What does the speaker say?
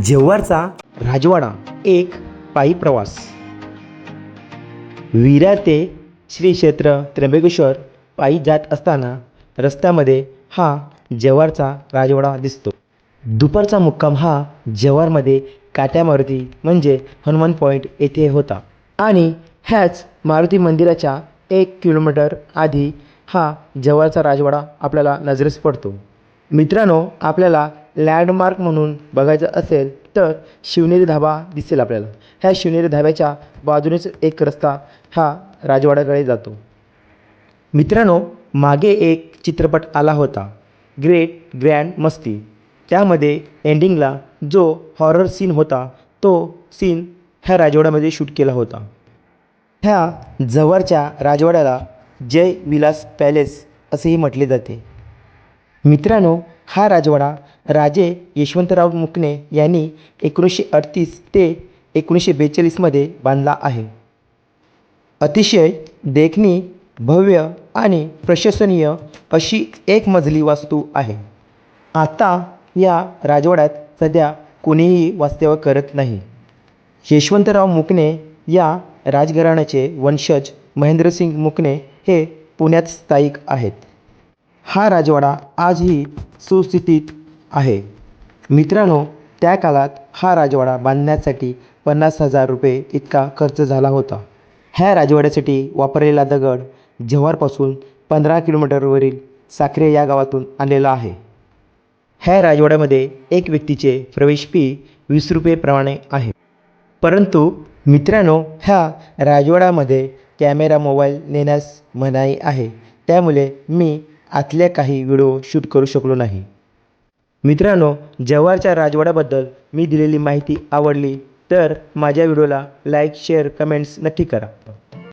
जव्हारचा राजवाडा एक पायी प्रवास. विरा ते श्री क्षेत्र त्र्यंबकेश्वर पायी जात असताना रस्त्यामध्ये हा जव्हारचा राजवाडा दिसतो. दुपारचा मुक्काम हा जव्हारमध्ये काट्या मारुती म्हणजे हनुमान पॉईंट येथे होता. आणि ह्याच मारुती मंदिराच्या एक किलोमीटर आधी हा जव्हारचा राजवाडा आपल्याला नजरेस पडतो. मित्रांनो आपल्याला लँडमार्क म्हणून बघायचं असेल तर शिवनेरी धाबा दिसेल आपल्याला. ह्या शिवनेरी धाब्याच्या बाजूनेच एक रस्ता हा राजवाड्याकडे जातो. मित्रांनो मागे एक चित्रपट आला होता. ग्रेट ग्रँड मस्ती त्यामध्ये एंडिंगला जो हॉरर सीन होता तो सीन ह्या राजवाड्यामध्ये शूट केला होता. ह्या जवळच्या राजवाड्याला जय विलास पॅलेस असेही म्हटले जाते. मित्रांनो हा राजवाडा राजे यशवंतराव मुकणे यांनी एकोणीसशे अडतीस ते एकोणीसशे बेचाळीसमध्ये बांधला आहे. अतिशय देखणी भव्य आणि प्रशंसनीय अशी एक मजली वास्तू आहे. आता या राजवाड्यात सध्या कोणीही वास्तव्य करत नाही. यशवंतराव मुकणे या राजघराण्याचे वंशज महेंद्रसिंग मुकणे हे पुण्यात स्थायिक आहेत. हा राजवाडा आजही सुस्थितीत आहे. मित्रांनो त्या काळात हा राजवाडा बांधण्यासाठी पन्नास हजार रुपये इतका खर्च झाला होता. ह्या राजवाड्यासाठी वापरलेला दगड जव्हारपासून पंधरा किलोमीटरवरील साखरे या गावातून आणलेला आहे. ह्या राजवाड्यामध्ये एक व्यक्तीचे प्रवेश फी वीस रुपयेप्रमाणे आहे. परंतु मित्रांनो ह्या राजवाड्यामध्ये कॅमेरा मोबाईल नेण्यास मनाई आहे. त्यामुळे मी आतल्या काही व्हिडिओ शूट करू शकलो नाही. मित्रांनो जव्हारच्या राजवाड्याबद्दल मी दिलेली माहिती आवडली तर माझ्या व्हिडिओला लाईक शेअर कमेंट्स नक्की करा.